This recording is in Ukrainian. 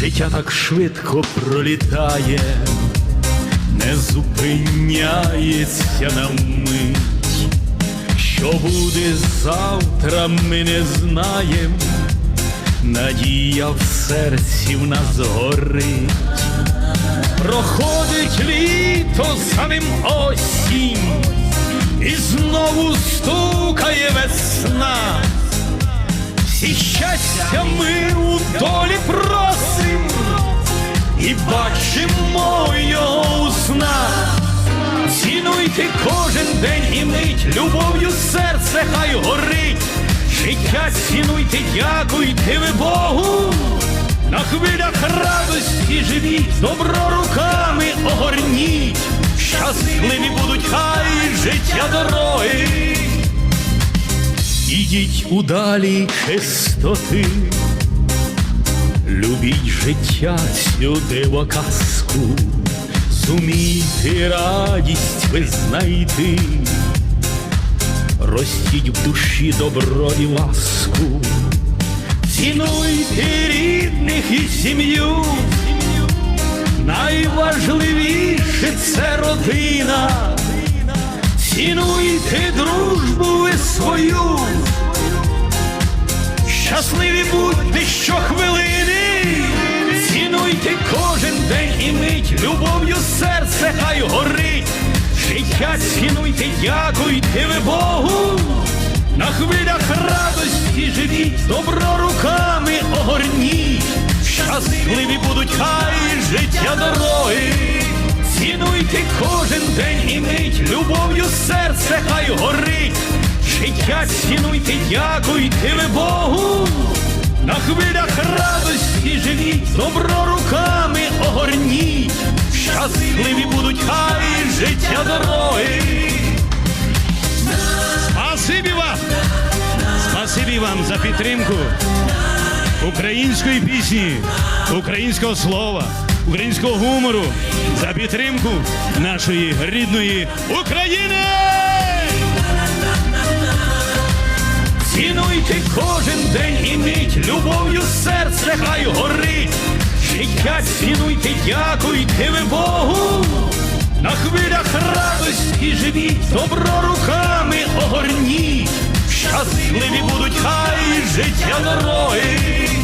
Життя так швидко пролітає, не зупиняється на мить. Що буде завтра, ми не знаєм. Надія в серці в нас горить. Проходить літо за ним осінь, і знову стукає весна. Всі щастя ми у долі просим, і любов'ю серце хай горить. Життя цінуйте, дякуйте ви Богу. На хвилях радості живіть, добро руками огорніть. Щасливі будуть хай життя дороги. Ідіть удалі чистоти, любіть життя сюди в казку, зумійте радість ви знайти, ростіть в душі добро і ласку, цінуйте рідних і сім'ю, найважливіше це родина. Цінуйте дружбу ви свою, щасливі будьте щохвилини, цінуйте кожен день і мить, любов'ю серце хай горить, життя цінуйте, дякуйте ви Богу, хвилях радості живіть, добро руками огорніть, щасливі будуть хай життя дороги. Цінуйте кожен день і мить, любов'ю серце хай горить. Життя цінуйте, дякуйте ви Богу. На хвилях радості живіть, добро руками огорніть. Щасливі будуть хай життя дороги. Спасибі вам за підтримку української пісні, українського слова, українського гумору, за підтримку нашої рідної України! Цінуйте кожен день і мить, любов'ю серце хай горить. Життя цінуйте, дякуйте ви Богу. На хвилях радості живіть, добро руками огорніть. Щасливі будуть хай життя дороги.